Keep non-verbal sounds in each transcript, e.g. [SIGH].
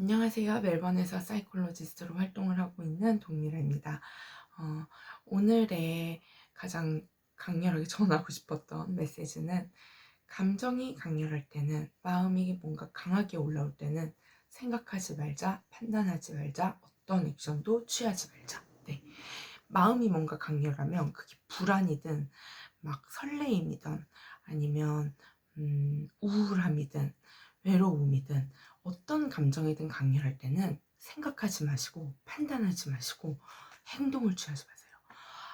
안녕하세요. 멜번에서 사이콜로지스트로 활동을 하고 있는 동미라입니다. 어, 오늘의 가장 강렬하게 전하고 싶었던 메시지는 감정이 강렬할 때는 마음이 뭔가 강하게 올라올 때는 생각하지 말자, 판단하지 말자, 어떤 액션도 취하지 말자. 네. 마음이 뭔가 강렬하면 그게 불안이든 막 설레임이든 아니면 음, 우울함이든 외로움이든 어떤 감정이든 강렬할 때는 생각하지 마시고 판단하지 마시고 행동을 취하지 마세요.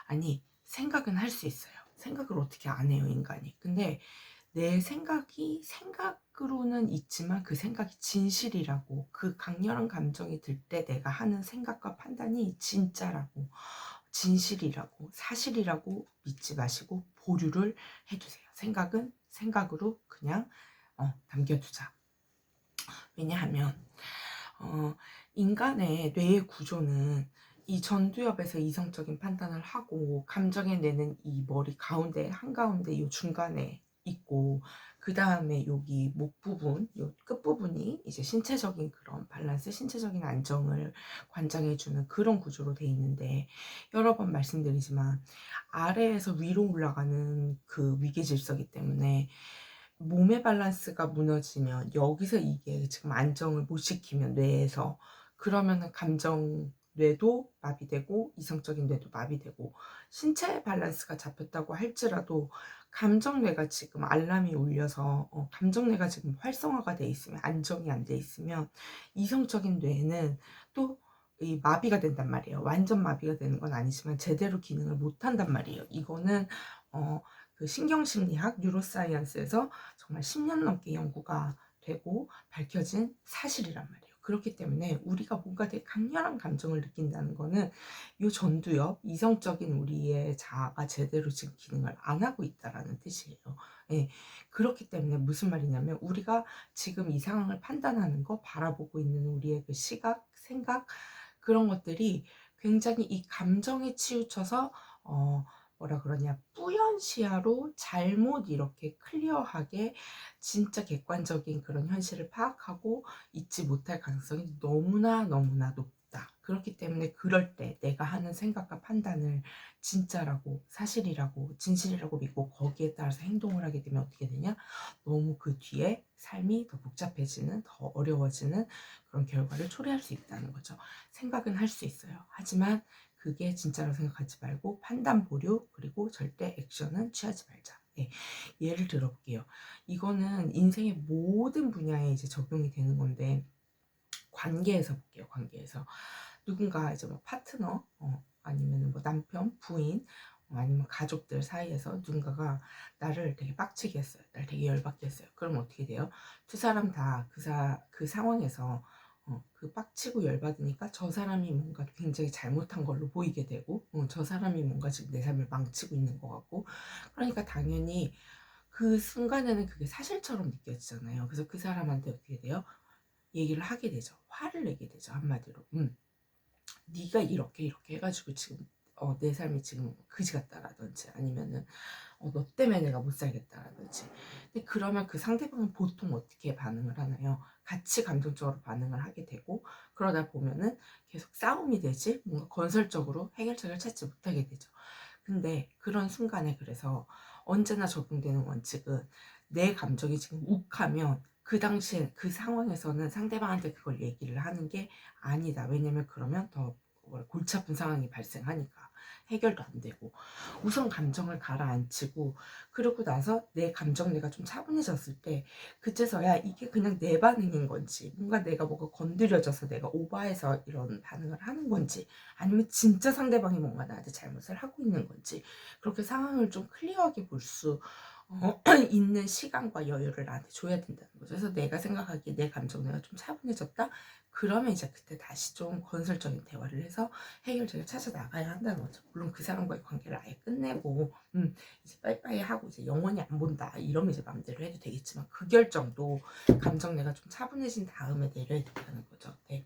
아니 생각은 할 수 있어요. 생각을 어떻게 안 해요 인간이. 근데 내 생각이 생각으로는 있지만 그 생각이 진실이라고 그 강렬한 감정이 들 때 내가 하는 생각과 판단이 진짜라고 진실이라고 사실이라고 믿지 마시고 보류를 해두세요. 생각은 생각으로 그냥 어, 남겨두자. 왜냐하면 어, 인간의 뇌의 구조는 이 전두엽에서 이성적인 판단을 하고 감정에 내는 이 머리 가운데 한가운데 이 중간에 있고 그 다음에 여기 목 부분, 요 끝 부분이 이제 신체적인 그런 밸런스, 신체적인 안정을 관장해주는 그런 구조로 돼 있는데 여러 번 말씀드리지만 아래에서 위로 올라가는 그 위계 질서기 때문에 몸의 밸런스가 무너지면 여기서 이게 지금 안정을 못 시키면 뇌에서 그러면은 감정 뇌도 마비되고 이성적인 뇌도 마비되고 신체 밸런스가 잡혔다고 할지라도 감정뇌가 지금 알람이 울려서 어, 감정뇌가 지금 활성화가 돼 있으면 안정이 안 돼 있으면 이성적인 뇌는 또 이 마비가 된단 말이에요. 완전 마비가 되는 건 아니지만 제대로 기능을 못 한단 말이에요. 이거는 어, 그 신경심리학 뉴로사이언스에서 정말 10년 넘게 연구가 되고 밝혀진 사실이란 말이에요. 그렇기 때문에 우리가 뭔가 되게 강렬한 감정을 느낀다는 거는 이 전두엽, 이성적인 우리의 자아가 제대로 지금 기능을 안 하고 있다라는 뜻이에요. 예, 그렇기 때문에 무슨 말이냐면 우리가 지금 이 상황을 판단하는 거, 바라보고 있는 우리의 그 시각, 생각 그런 것들이 굉장히 이 감정에 치우쳐서 어, 뭐라 그러냐 뿌연 시야로 잘못 이렇게 클리어하게 진짜 객관적인 그런 현실을 파악하고 있지 못할 가능성이 너무나 너무나 높다. 그렇기 때문에 그럴 때 내가 하는 생각과 판단을 진짜라고 사실이라고 진실이라고 믿고 거기에 따라서 행동을 하게 되면 어떻게 되냐? 너무 그 뒤에 삶이 더 복잡해지는 더 어려워지는 그런 결과를 초래할 수 있다는 거죠. 생각은 할 수 있어요. 하지만 그게 진짜로 생각하지 말고 판단 보류 그리고 절대 액션은 취하지 말자. 네. 예를 들어볼게요. 이거는 인생의 모든 분야에 이제 적용이 되는 건데 관계에서 볼게요. 관계에서 누군가 이제 뭐 파트너 어, 아니면 뭐 남편, 부인 어, 아니면 가족들 사이에서 누군가가 나를 되게 빡치게 했어요. 나를 되게 열받게 했어요. 그럼 어떻게 돼요? 두 사람 다 그 사, 그 상황에서 어, 그 빡치고 열받으니까 저 사람이 뭔가 굉장히 잘못한 걸로 보이게 되고 어, 저 사람이 뭔가 지금 내 삶을 망치고 있는 것 같고 그러니까 당연히 그 순간에는 그게 사실처럼 느껴지잖아요. 그래서 그 사람한테 어떻게 돼요? 얘기를 하게 되죠. 화를 내게 되죠. 한마디로. 음. 네가 이렇게 이렇게 해가지고 지금 어, 내 삶이 지금 그지 같다라든지 아니면은 어, 너 때문에 내가 못 살겠다라든지 근데 그러면 그 상대방은 보통 어떻게 반응을 하나요? 같이 감정적으로 반응을 하게 되고 그러다 보면은 계속 싸움이 되지 뭔가 건설적으로 해결책을 찾지 못하게 되죠. 근데 그런 순간에 그래서 언제나 적용되는 원칙은 내 감정이 지금 욱하면 그 당시에 그 상황에서는 상대방한테 그걸 얘기를 하는 게 아니다. 왜냐면 그러면 더 골치 아픈 상황이 발생하니까. 해결도 안 되고 우선 감정을 가라앉히고 그러고 나서 내 감정 내가 좀 차분해졌을 때 그때서야 이게 그냥 내 반응인 건지 뭔가 내가 뭐가 건드려져서 내가 오버해서 이런 반응을 하는 건지 아니면 진짜 상대방이 뭔가 나한테 잘못을 하고 있는 건지 그렇게 상황을 좀 클리어하게 볼 수 어, [CLEARS THROAT] 있는 시간과 여유를 나한테 줘야 된다는 거죠. 그래서 내가 생각하기에 내 감정 내가 좀 차분해졌다. 그러면 이제 그때 다시 좀 건설적인 대화를 해서 해결책을 찾아 나가야 한다는 거죠. 물론 그 사람과의 관계를 아예 끝내고, 음, 이제 빠이빠이 하고 이제 영원히 안 본다. 이러면 이제 마음대로 해도 되겠지만 그 결정도 감정 내가 좀 차분해진 다음에 내려야 된다는 거죠. 네.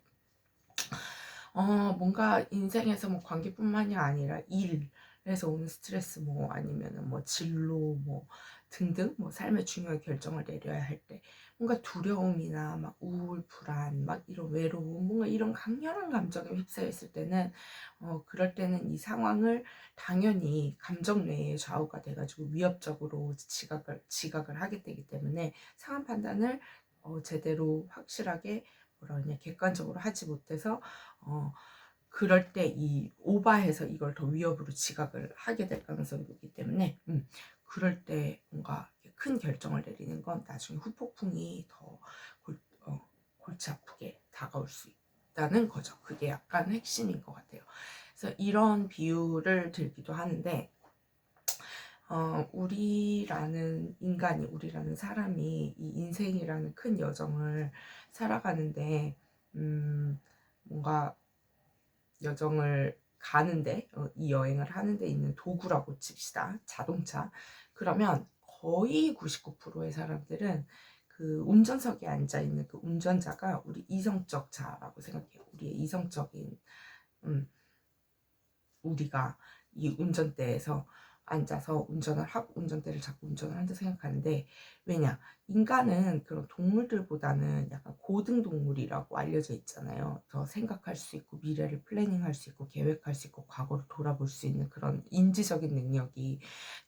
어, 뭔가 인생에서 뭐 관계뿐만이 아니라 일 에서 오는 스트레스 뭐 아니면은 뭐 진로 뭐 등등 뭐 삶의 중요한 결정을 내려야 할 때 뭔가 두려움이나 막 우울, 불안, 막 이런 외로움, 뭔가 이런 강렬한 감정에 휩싸여 있을 때는 어 그럴 때는 이 상황을 당연히 감정 뇌에 좌우가 돼가지고 위협적으로 지각을 지각을 하게 되기 때문에 상황 판단을 어 제대로 확실하게 뭐라 그러냐 객관적으로 하지 못해서 어 그럴 때 이 오바해서 이걸 더 위협으로 지각을 하게 될 가능성이 높기 때문에 음, 그럴 때 뭔가 큰 결정을 내리는 건 나중에 후폭풍이 더 골, 어, 골치 아프게 다가올 수 있다는 거죠. 그게 약간 핵심인 것 같아요. 그래서 이런 비유를 들기도 하는데 어, 우리라는 인간이, 우리라는 사람이 이 인생이라는 큰 여정을 살아가는데, 음, 뭔가 여정을 가는데, 어, 이 여행을 하는데 있는 도구라고 칩시다. 자동차. 그러면 거의 99%의 사람들은 그 운전석에 앉아 있는 그 운전자가 우리 이성적 자라고 생각해요. 우리의 이성적인, 음, 우리가 이 운전대에서 앉아서 운전을 하고 운전대를 잡고 운전을 한다 생각하는데 왜냐 인간은 그런 동물들보다는 약간 고등 동물이라고 알려져 있잖아요. 더 생각할 수 있고 미래를 플래닝할 수 있고 계획할 수 있고 과거를 돌아볼 수 있는 그런 인지적인 능력이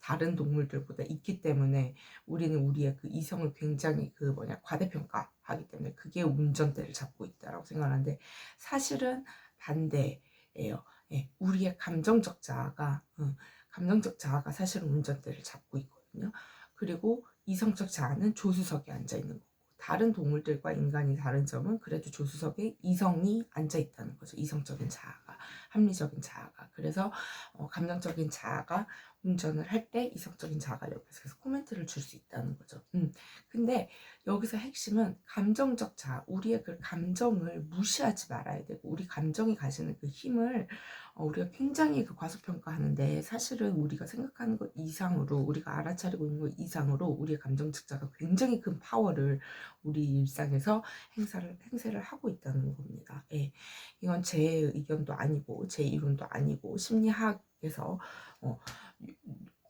다른 동물들보다 있기 때문에 우리는 우리의 그 이성을 굉장히 그 뭐냐 과대평가하기 때문에 그게 운전대를 잡고 있다라고 생각하는데 사실은 반대예요. 예, 우리의 감정적 자아가 음, 감정적 자아가 사실은 운전대를 잡고 있거든요. 그리고 이성적 자아는 조수석에 앉아 있는 거고 다른 동물들과 인간이 다른 점은 그래도 조수석에 이성이 앉아 있다는 거죠. 이성적인 자아가 합리적인 자아가 그래서 어, 감정적인 자아가 운전을 할 때 이성적인 자아가 옆에서 계속 코멘트를 줄 수 있다는 거죠. 음. 근데 여기서 핵심은 감정적 자아, 우리의 그 감정을 무시하지 말아야 되고 우리 감정이 가지는 그 힘을 어, 우리가 굉장히 그 과소평가하는데 사실은 우리가 생각하는 것 이상으로 우리가 알아차리고 있는 것 이상으로 우리의 감정적 자가 굉장히 큰 파워를 우리 일상에서 행사를 행세를 하고 있다는 겁니다. 예. 이건 제 의견도 아니고 제 이론도 아니고 심리학에서 어,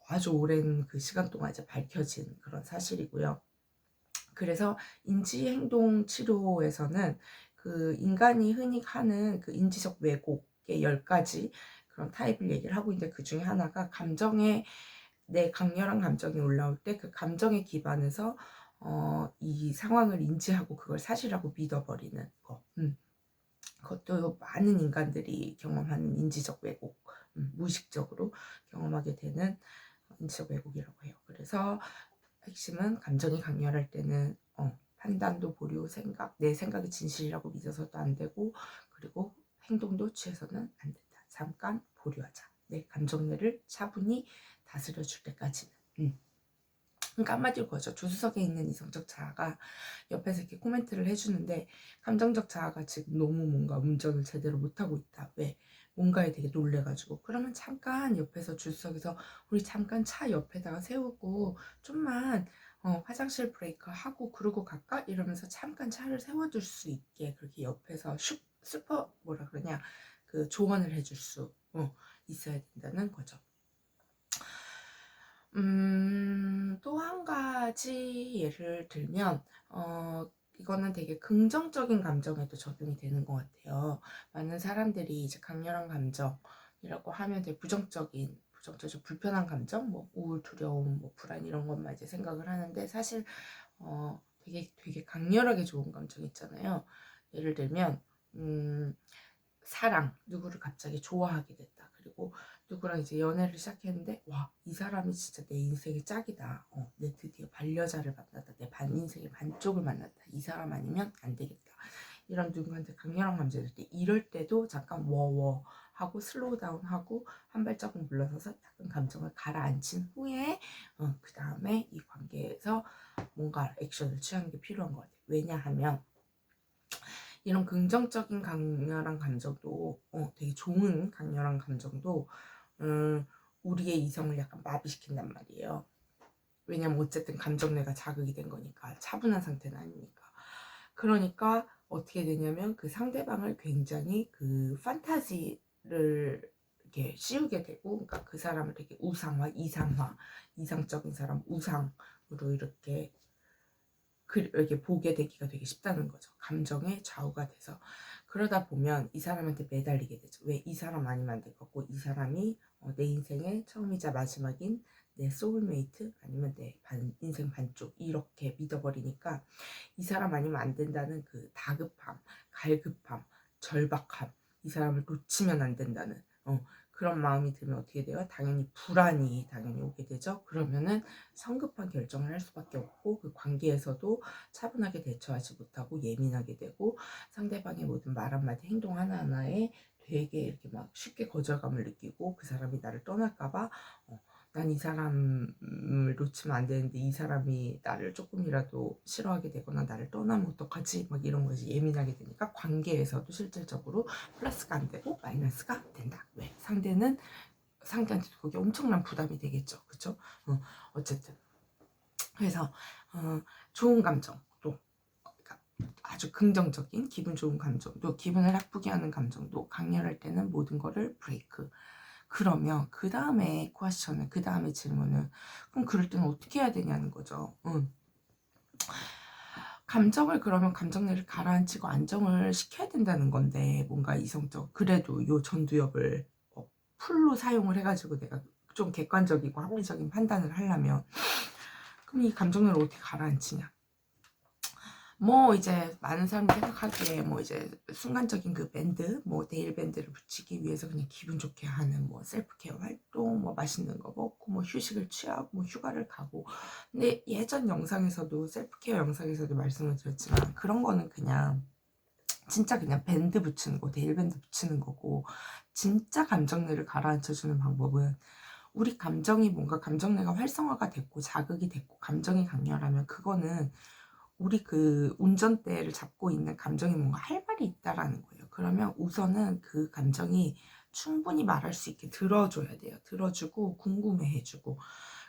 아주 오랜 그 시간 동안 이제 밝혀진 그런 사실이고요. 그래서 인지행동 치료에서는 그 인간이 흔히 하는 그 인지적 왜곡의 열 가지 그런 타입을 얘기를 하고 있는데 그 중에 하나가 감정에 내 강렬한 감정이 올라올 때 그 감정에 기반해서 어, 이 상황을 인지하고 그걸 사실하고 믿어버리는 거. 음. 그것도 많은 인간들이 경험하는 인지적 왜곡, 음, 무의식적으로 경험하게 되는 인지적 왜곡이라고 해요. 그래서 핵심은 감정이 강렬할 때는 어, 판단도 보류, 생각, 내 생각이 진실이라고 믿어서도 안 되고 그리고 행동도 취해서는 안 된다. 잠깐 보류하자. 내 감정뇌를 차분히 다스려 줄 때까지는. 음. 그러니까 한마디로 그거죠. 조수석에 있는 이성적 자아가 옆에서 이렇게 코멘트를 해주는데 감정적 자아가 지금 너무 뭔가 운전을 제대로 못하고 있다. 왜? 뭔가에 되게 놀래가지고. 그러면 잠깐 옆에서 주석에서 우리 잠깐 차 옆에다가 세우고 좀만 어, 화장실 브레이크 하고 그러고 갈까? 이러면서 잠깐 차를 세워줄 수 있게 그렇게 옆에서 슈, 슈퍼 뭐라 그러냐? 그 조언을 해줄 수 어, 있어야 된다는 거죠. 음, 또 한 가지 예를 들면 어, 이거는 되게 긍정적인 감정에도 적용이 되는 것 같아요. 많은 사람들이 이제 강렬한 감정이라고 하면 되게 부정적인, 부정적이죠. 불편한 감정, 뭐 우울, 두려움, 뭐 불안 이런 것만 이제 생각을 하는데 사실 어 되게 되게 강렬하게 좋은 감정 있잖아요. 예를 들면 음 사랑, 누구를 갑자기 좋아하게 됐다. 그리고 누구랑 이제 연애를 시작했는데 와 이 사람이 진짜 내 인생의 짝이다. 어, 내 드디어 반려자를 만났다. 내 반 인생의 반쪽을 만났다. 이 사람 아니면 안 되겠다. 이런 누구한테 강렬한 감정이 들 때 이럴 때도 잠깐 워워 하고 슬로우 다운 하고 한 발자국 물러서서 약간 감정을 가라앉힌 후에 어, 그 다음에 이 관계에서 뭔가 액션을 취하는 게 필요한 것 같아요. 왜냐하면 이런 긍정적인 강렬한 감정도 어, 되게 좋은 강렬한 감정도 음, 우리의 이성을 약간 마비시킨단 말이에요. 왜냐면 어쨌든 감정뇌가 자극이 된 거니까 차분한 상태는 아니니까. 그러니까 어떻게 되냐면 그 상대방을 굉장히 그 판타지를 이렇게 씌우게 되고, 그러니까 그 사람을 되게 우상화, 이상화, 이상적인 사람 우상으로 이렇게 그 이렇게 보게 되기가 되게 쉽다는 거죠. 감정에 좌우가 돼서 그러다 보면 이 사람한테 매달리게 되죠. 왜 이 사람 아니면 안될 거고 이 사람이 어, 내 인생의 처음이자 마지막인 내 소울메이트 아니면 내 반, 인생 반쪽 이렇게 믿어버리니까 이 사람 아니면 안 된다는 그 다급함, 갈급함, 절박함 이 사람을 놓치면 안 된다는 어, 그런 마음이 들면 어떻게 돼요? 당연히 불안이 당연히 오게 되죠. 그러면은 성급한 결정을 할 수밖에 없고 그 관계에서도 차분하게 대처하지 못하고 예민하게 되고 상대방의 모든 말 한마디 행동 하나하나에 되게 이렇게 막 쉽게 거절감을 느끼고 그 사람이 나를 떠날까봐 어, 난이 사람을 놓치면 안 되는데 이 사람이 나를 조금이라도 싫어하게 되거나 나를 떠나면 어떡하지? 막 이런 것이 예민하게 되니까 관계에서도 실질적으로 플러스가 안 되고 마이너스가 된다. 왜? 상대는 상대한테도 그게 엄청난 부담이 되겠죠. 그쵸? 어, 어쨌든. 그래서, 어, 좋은 감정, 또, 그러니까 아주 긍정적인 기분 좋은 감정, 또 기분을 나쁘게 하는 감정도 강렬할 때는 모든 거를 브레이크. 그러면 그 다음에 퀘스천은 그 다음에 질문은 그럼 그럴 때는 어떻게 해야 되냐는 거죠. 응. 감정을 그러면 감정들을 가라앉히고 안정을 시켜야 된다는 건데 뭔가 이성적 그래도 요 전두엽을 어, 풀로 사용을 해가지고 내가 좀 객관적이고 합리적인 판단을 하려면 그럼 이 감정을 어떻게 가라앉히냐? 뭐 이제 많은 사람들이 생각하기에 뭐 이제 순간적인 그 밴드 뭐 데일 밴드를 붙이기 위해서 그냥 기분 좋게 하는 뭐 셀프케어 활동 뭐 맛있는 거 먹고 뭐 휴식을 취하고 뭐 휴가를 가고. 근데 예전 영상에서도 셀프케어 영상에서도 말씀을 드렸지만 그런 거는 그냥 진짜 그냥 밴드 붙이는 거 데일 밴드 붙이는 거고 진짜 감정내를 가라앉혀 주는 방법은 우리 감정이 뭔가 감정내가 활성화가 됐고 자극이 됐고 감정이 강렬하면 그거는 우리 그 운전대를 잡고 있는 감정이 뭔가 할 말이 있다라는 거예요. 그러면 우선은 그 감정이 충분히 말할 수 있게 들어줘야 돼요. 들어주고 궁금해해주고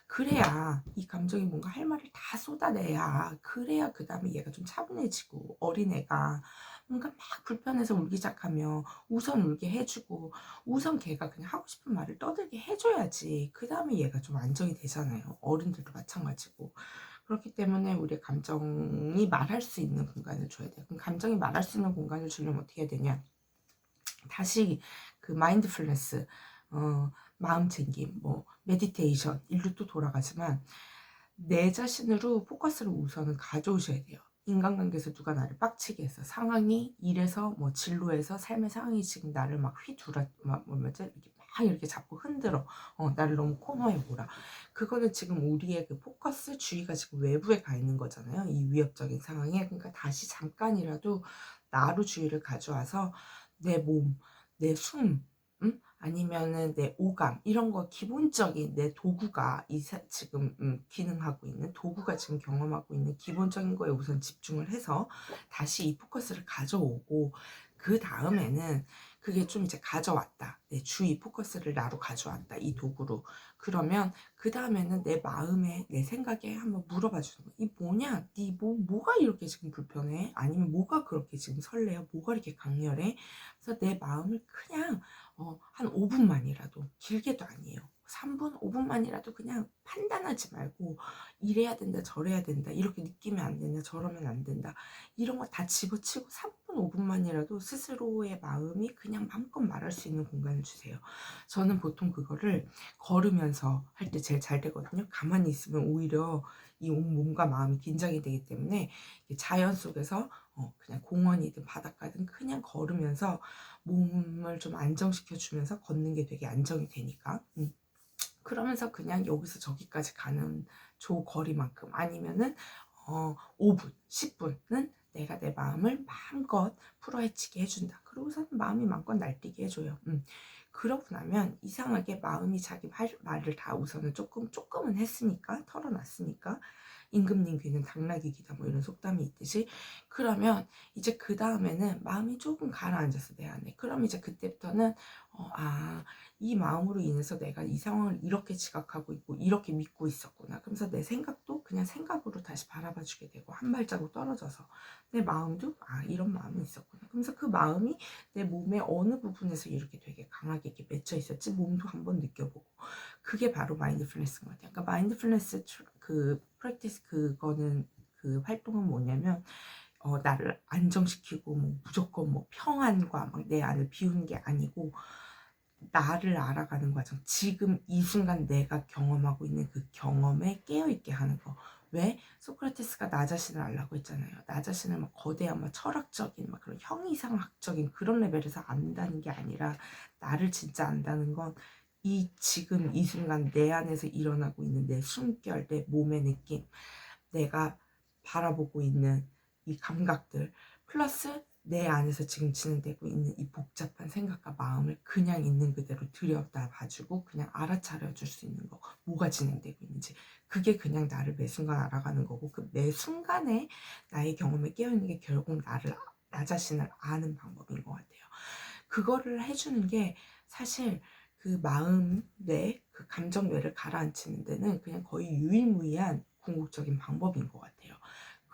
그래야 이 감정이 뭔가 할 말을 다 쏟아내야 그래야 그 다음에 얘가 좀 차분해지고 어린애가 뭔가 막 불편해서 울기 시작하면 우선 울게 해주고 우선 걔가 그냥 하고 싶은 말을 떠들게 해줘야지 그 다음에 얘가 좀 안정이 되잖아요. 어른들도 마찬가지고 그렇기 때문에 우리의 감정이 말할 수 있는 공간을 줘야 돼요. 그럼 감정이 말할 수 있는 공간을 주려면 어떻게 해야 되냐? 다시 그 마인드풀네스, 어, 마음 챙김, 뭐 메디테이션 일로 또 돌아가지만 내 자신으로 포커스를 우선은 가져오셔야 돼요. 인간관계에서 누가 나를 빡치게 해서 상황이 일에서 뭐 진로에서 삶의 상황이 지금 나를 막 휘두라 막 뭐지? 이렇게 막 이렇게 자꾸 흔들어. 어, 나를 너무 코너에 몰아. 그거는 지금 우리의 그 포커스 주의가 지금 외부에 가 있는 거잖아요 이 위협적인 상황에. 그러니까 다시 잠깐이라도 나로 주의를 가져와서 내 몸, 내 숨, 음? 아니면은 내 오감 이런 거 기본적인 내 도구가 이 사, 지금 음, 기능하고 있는 도구가 지금 경험하고 있는 기본적인 거에 우선 집중을 해서 다시 이 포커스를 가져오고 그 다음에는 그게 좀 이제 가져왔다. 내 주의 포커스를 나로 가져왔다. 이 도구로. 그러면 그 다음에는 내 마음에 내 생각에 한번 물어봐 주는 거야. 이 뭐냐? 네 뭐, 뭐가 이렇게 지금 불편해? 아니면 뭐가 그렇게 지금 설레요? 뭐가 이렇게 강렬해? 그래서 내 마음을 그냥 어, 한 5분만이라도 길게도 아니에요. 3분, 5분만이라도 그냥 판단하지 말고 이래야 된다, 저래야 된다, 이렇게 느끼면 안 된다, 저러면 안 된다. 이런 거 다 집어치고 3분, 5분만이라도 스스로의 마음이 그냥 마음껏 말할 수 있는 공간을 주세요. 저는 보통 그거를 걸으면서 할 때 제일 잘 되거든요. 가만히 있으면 오히려 이온 몸과 마음이 긴장이 되기 때문에 자연 속에서 어, 그냥 공원이든 바닷가든 그냥 걸으면서 몸을 좀 안정시켜 주면서 걷는 게 되게 안정이 되니까 음. 그러면서 그냥 여기서 저기까지 가는 조 거리만큼 아니면은 어 5분, 10분은 내가 내 마음을 마음껏 풀어헤치게 해준다. 그러고서 마음이 마음껏 날뛰게 해줘요. 음. 그러고 나면 이상하게 마음이 자기 말, 말을 다 우선은 조금 조금은 했으니까 털어놨으니까 임금님 귀는 당나귀 귀다 뭐 이런 속담이 있듯이 그러면 이제 그 다음에는 마음이 조금 가라앉았어 내 안에. 그럼 이제 그때부터는 어, 아 이 마음으로 인해서 내가 이 상황을 이렇게 지각하고 있고 이렇게 믿고 있었구나. 그러면서 내 생각도 그냥 생각으로 다시 바라봐 주게 되고 한 발자국 떨어져서 내 마음도 아 이런 마음이 있었구나. 그러면서 그 마음이 내 몸의 어느 부분에서 이렇게 되게 강하게 이렇게 맺혀 있었지 몸도 한번 느껴보고 그게 바로 마인드풀니스인 것 같아요. 그러니까 마인드풀니스 그 프랙티스 그거는 그 활동은 뭐냐면 어, 나를 안정시키고 뭐 무조건 뭐 평안과 막 내 안을 비우는 게 아니고 나를 알아가는 과정, 지금 이 순간 내가 경험하고 있는 그 경험에 깨어있게 하는 거. 왜? 소크라테스가 나 자신을 알라고 했잖아요. 나 자신을 막 거대한 막 철학적인 막 그런 형이상학적인 그런 레벨에서 안다는 게 아니라 나를 진짜 안다는 건 이 지금 이 순간 내 안에서 일어나고 있는 내 숨결, 내 몸의 느낌, 내가 바라보고 있는 이 감각들 플러스 내 안에서 지금 진행되고 있는 이 복잡한 생각과 마음을 그냥 있는 그대로 들여다 봐주고 그냥 알아차려 줄 수 있는 거 뭐가 진행되고 있는지 그게 그냥 나를 매 순간 알아가는 거고 그 매 순간에 나의 경험에 깨어있는 게 결국 나를 나 자신을 아는 방법인 것 같아요 그거를 해주는 게 사실 그 마음 뇌, 그 감정 뇌를 가라앉히는 데는 그냥 거의 유일무이한 궁극적인 방법인 것 같아요.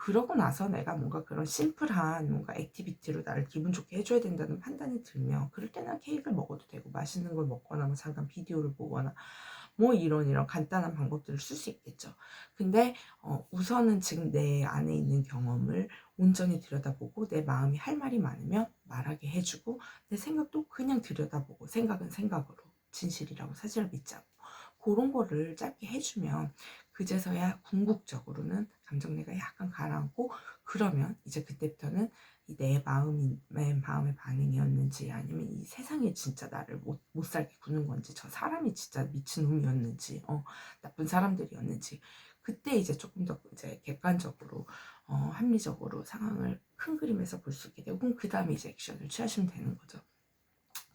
그러고 나서 내가 뭔가 그런 심플한 뭔가 액티비티로 나를 기분 좋게 해줘야 된다는 판단이 들면 그럴 때는 케이크를 먹어도 되고 맛있는 걸 먹거나 뭐 잠깐 비디오를 보거나 뭐 이런 이런 간단한 방법들을 쓸 수 있겠죠. 근데 어, 우선은 지금 내 안에 있는 경험을 온전히 들여다보고 내 마음이 할 말이 많으면 말하게 해주고 내 생각도 그냥 들여다보고 생각은 생각으로 진실이라고 사실을 않고 그런 거를 짧게 해주면 그제서야 궁극적으로는 감정내가 약간 가라앉고 그러면 이제 그때부터는 내 마음이 내 마음의 반응이었는지 아니면 이 세상에 진짜 나를 못, 못 살게 구는 건지 저 사람이 진짜 미친 놈이었는지 어, 나쁜 사람들이었는지 그때 이제 조금 더 이제 객관적으로 어, 합리적으로 상황을 큰 그림에서 볼 수 있게 되고 그 다음에 이제 액션을 취하시면 되는 거죠.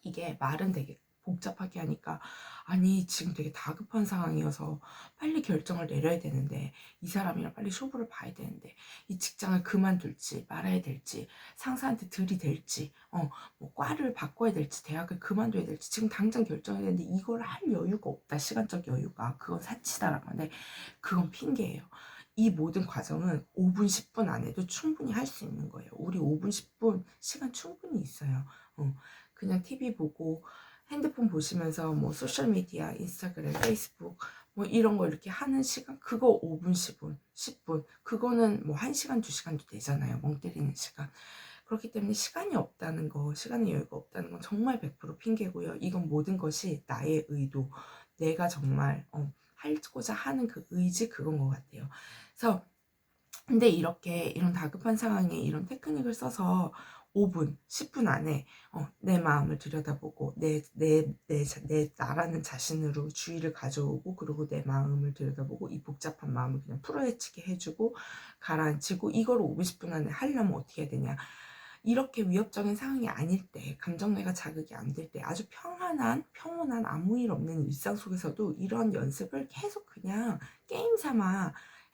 이게 말은 되게 복잡하게 하니까 아니 지금 되게 다급한 상황이어서 빨리 결정을 내려야 되는데 이 사람이랑 빨리 쇼부를 봐야 되는데 이 직장을 그만둘지 말아야 될지 상사한테 들이댈지 어뭐 과를 바꿔야 될지 대학을 그만둬야 될지 지금 당장 결정해야 되는데 이걸 할 여유가 없다 시간적 여유가 그건 사치다라고 하는데 그건 핑계예요. 이 모든 과정은 5분, 10분 안에도 충분히 할 수 있는 거예요. 우리 5분, 10분 시간 충분히 있어요. 어, 그냥 TV 보고 핸드폰 보시면서 뭐 소셜미디어, 인스타그램, 페이스북 뭐 이런 거 이렇게 하는 시간 그거 5분, 10분, 10분 그거는 뭐 1시간, 2시간도 되잖아요. 멍 때리는 시간. 그렇기 때문에 시간이 없다는 거, 시간의 여유가 없다는 건 정말 100% 핑계고요. 이건 모든 것이 나의 의도, 내가 정말 어, 하고자 하는 그 의지 그건 것 같아요. 그래서 근데 이렇게 이런 다급한 상황에 이런 테크닉을 써서 5분, 10분 안에 어, 내 마음을 들여다보고 내, 내, 내, 내 나라는 자신으로 주의를 가져오고 그리고 내 마음을 들여다보고 이 복잡한 마음을 그냥 풀어헤치게 해주고 가라앉히고 이걸 5분, 10분 안에 하려면 어떻게 해야 되냐. 이렇게 위협적인 상황이 아닐 때 감정내가 자극이 안 될 때 아주 평안한 평온한 아무 일 없는 일상 속에서도 이런 연습을 계속 그냥 게임 삼아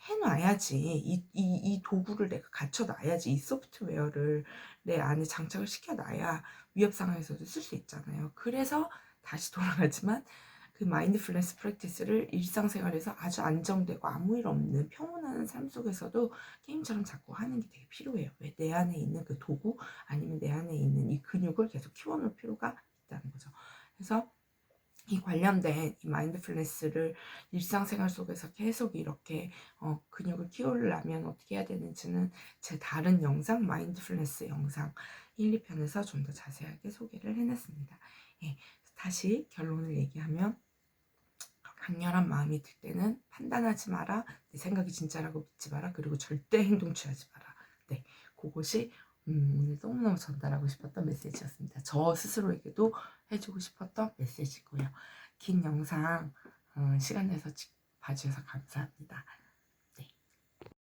해놔야지. 이, 이, 이 도구를 내가 갖춰놔야지. 이 소프트웨어를 내 안에 장착을 시켜놔야 위협 상황에서도 쓸 수 있잖아요. 그래서 다시 돌아가지만 그 마인드풀네스 프랙티스를 일상생활에서 아주 안정되고 아무 일 없는 평온한 삶 속에서도 게임처럼 자꾸 하는 게 되게 필요해요. 왜 내 안에 있는 그 도구 아니면 내 안에 있는 이 근육을 계속 키워놓을 필요가 있다는 거죠. 그래서 이 관련된 이 마인드풀네스를 일상생활 속에서 계속 이렇게 어, 근육을 키우려면 어떻게 해야 되는지는 제 다른 영상 마인드풀네스 영상 1, 2편에서 좀 더 자세하게 소개를 해놨습니다. 예, 다시 결론을 얘기하면 강렬한 마음이 들 때는 판단하지 마라. 내 생각이 진짜라고 믿지 마라. 그리고 절대 행동 취하지 마라. 네, 그것이 음, 오늘 너무너무 전달하고 싶었던 메시지였습니다. 저 스스로에게도 해주고 싶었던 메시지고요. 긴 영상 어, 시간 내서 봐주셔서 감사합니다.